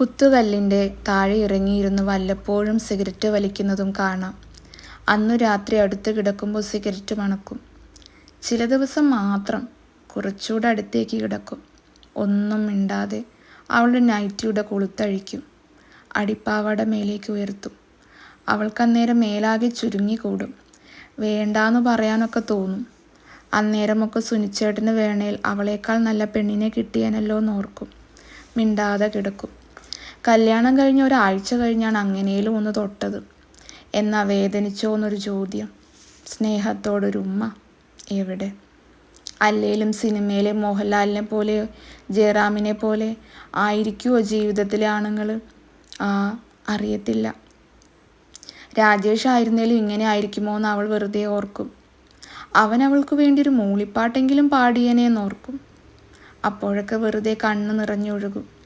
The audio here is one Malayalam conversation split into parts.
കുത്തുകല്ലിന്റെ താഴെ ഇറങ്ങിയിരുന്ന് വല്ലപ്പോഴും സിഗരറ്റ് വലിക്കുന്നതും കാണാം. അന്നു രാത്രി അടുത്ത് കിടക്കുമ്പോൾ സിഗരറ്റ് മണക്കും. ചില ദിവസം മാത്രം കുറച്ചുകൂടെ അടുത്തേക്ക് കിടക്കും. ഒന്നും മിണ്ടാതെ അവളുടെ നൈറ്റിയുടെ കൊളുത്തഴിക്കും. അടിപ്പാവാട മേലേക്ക് ഉയർത്തും. അവൾക്കന്നേരം മേലാകെ ചുരുങ്ങിക്കൂടും. വേണ്ടാന്ന് പറയാനൊക്കെ തോന്നും. അന്നേരമൊക്കെ സുനിച്ചേട്ടന് വേണേൽ അവളേക്കാൾ നല്ല പെണ്ണിനെ കിട്ടിയാനല്ലോ എന്നോർക്കും മിണ്ടാതെ കിടക്കും. കല്യാണം കഴിഞ്ഞ ഒരാഴ്ച കഴിഞ്ഞാണ് അങ്ങനെയും ഒന്ന് തൊട്ടത്. എന്നാ വേദനിച്ചോ എന്നൊരു ചോദ്യം. സ്നേഹത്തോടൊരു ഉമ്മ. എവിടെ? അല്ലേലും സിനിമയിലെ മോഹൻലാലിനെ പോലെ ജയറാമിനെ പോലെ ആയിരിക്കുമോ ജീവിതത്തിലെ ആണുങ്ങൾ ആ അറിയത്തില്ല. രാജേഷ് ആയിരുന്നേലും ഇങ്ങനെ ആയിരിക്കുമോ എന്ന് അവൾ വെറുതെ ഓർക്കും. അവൻ അവൾക്ക് വേണ്ടി ഒരു മൂളിപ്പാട്ടെങ്കിലും പാടിയനെ ഓർക്കും. അപ്പോഴൊക്കെ വെറുതെ കണ്ണ് നിറഞ്ഞൊഴുകും.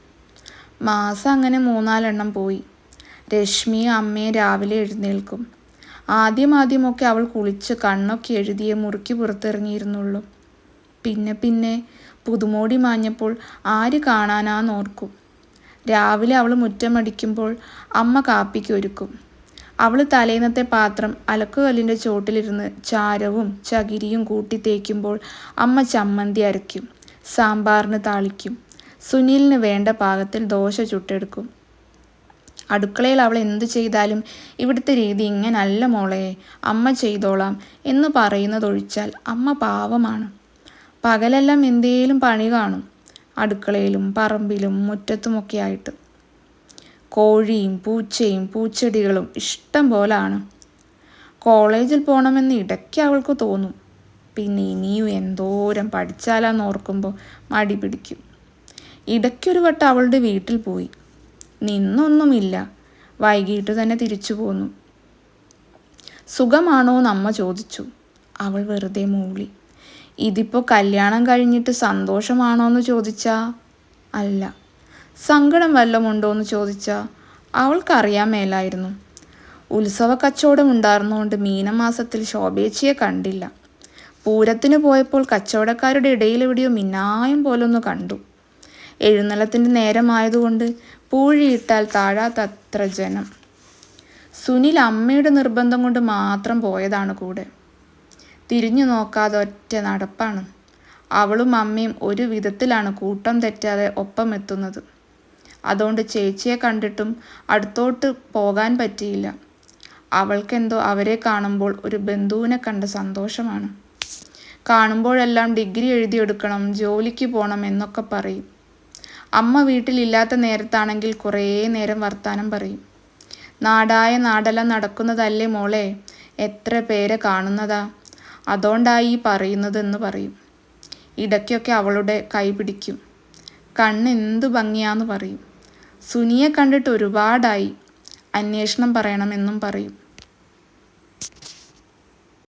മാസം അങ്ങനെ മൂന്നാലെണ്ണം പോയി. രശ്മി അമ്മയെ രാവിലെ എഴുന്നേൽക്കും. ആദ്യം ആദ്യമൊക്കെ അവൾ കുളിച്ച് കണ്ണൊക്കെ എഴുതിയ മുറുക്കി പുറത്തിറങ്ങിയിരുന്നുള്ളൂ. പിന്നെ പിന്നെ പുതുമോടി മാഞ്ഞപ്പോൾ ആര് കാണാനാന്നോർക്കും രാവിലെ അവൾ മുറ്റമടിക്കുമ്പോൾ അമ്മ കാപ്പിക്ക് ഒരുക്കും. അവൾ തലേന്നത്തെ പാത്രം അലക്കുകല്ലിന്റെ ചോട്ടിലിരുന്ന് ചാരവും ചകിരിയും കൂട്ടി തേക്കുമ്പോൾ അമ്മ ചമ്മന്തി അരയ്ക്കും സാമ്പാറിന് താളിക്കും. സുനിലിന് വേണ്ട പാകത്തിൽ ദോശ ചുട്ടെടുക്കും. അടുക്കളയിൽ അവൾ എന്തു ചെയ്താലും ഇവിടുത്തെ രീതി ഇങ്ങനല്ല മോളെ അമ്മ ചെയ്തോളാം എന്ന് പറയുന്നതൊഴിച്ചാൽ അമ്മ പാവമാണ്. പകലെല്ലാം എന്തേലും പണി കാണും അടുക്കളയിലും പറമ്പിലും മുറ്റത്തുമൊക്കെ ആയിട്ട് കോഴിയും പൂച്ചയും പൂച്ചെടികളും ഇഷ്ടം പോലാണ്. കോളേജിൽ പോകണമെന്ന് ഇടയ്ക്ക് അവൾക്ക് തോന്നും. പിന്നെ ഇനിയും എന്തോരം പഠിച്ചാലാന്ന് ഓർക്കുമ്പോൾ മടി പിടിക്കും. ഇടയ്ക്കൊരു വട്ടം അവളുടെ വീട്ടിൽ പോയി. നിന്നൊന്നുമില്ല. വൈകിട്ട് തന്നെ തിരിച്ചു പോന്നു. സുഖമാണോ? അമ്മ ചോദിച്ചു. അവൾ വെറുതെ മൂളി. ഇതിപ്പോൾ കല്യാണം കഴിഞ്ഞിട്ട് സന്തോഷമാണോ? എന്ന് ചോദിച്ചാ. അല്ല. സങ്കടം വല്ലതുമുണ്ടോ എന്ന് ചോദിച്ചാ. അവൾക്കറിയാൻ മേലായിരുന്നു. ഉത്സവ കച്ചവടം ഉണ്ടായിരുന്നുകൊണ്ട് മീനമാസത്തിൽ ശോഭേച്ചിയെ കണ്ടില്ല. പൂരത്തിന് പോയപ്പോൾ കച്ചവടക്കാരുടെ ഇടയിൽ എവിടെയോ മിന്നായം പോലൊന്ന് കണ്ടു. എഴുന്നള്ളത്തിന്റെ നേരമായതുകൊണ്ട് പൂഴിയിട്ടാൽ താഴാത്തത്ര ജനം. സുനിൽ അമ്മയുടെ നിർബന്ധം കൊണ്ട് മാത്രം പോയതാണ് കൂടെ. തിരിഞ്ഞു നോക്കാതെ ഒറ്റ നടപ്പാണ്. അവളും അമ്മയും ഒരു വിധത്തിലാണ് കൂട്ടം തെറ്റാതെ ഒപ്പം എത്തുന്നത്. അതുകൊണ്ട് ചേച്ചിയെ കണ്ടിട്ടും അടുത്തോട്ട് പോകാൻ പറ്റിയില്ല. അവൾക്കെന്തോ അവരെ കാണുമ്പോൾ ഒരു ബന്ധുവിനെ കണ്ട സന്തോഷമാണ്. കാണുമ്പോഴെല്ലാം ഡിഗ്രി എഴുതിയെടുക്കണം ജോലിക്ക് പോകണം എന്നൊക്കെ പറയും. അമ്മ വീട്ടിലില്ലാത്ത നേരത്താണെങ്കിൽ കുറേ നേരം വർത്താനം പറയും. നാടായ നാടെല്ലാം നടക്കുന്നതല്ലേ മോളെ? എത്ര പേരെ കാണുന്നതാ? അതുകൊണ്ടായി പറയുന്നതെന്ന് പറയും. ഇടയ്ക്കൊക്കെ അവളുടെ കൈ പിടിക്കും. കണ്ണ് എന്തു ഭംഗിയാന്ന് പറയും. സുനിയെ കണ്ടിട്ട് ഒരുപാടായി. അന്വേഷണം പറയണമെന്നും പറയും.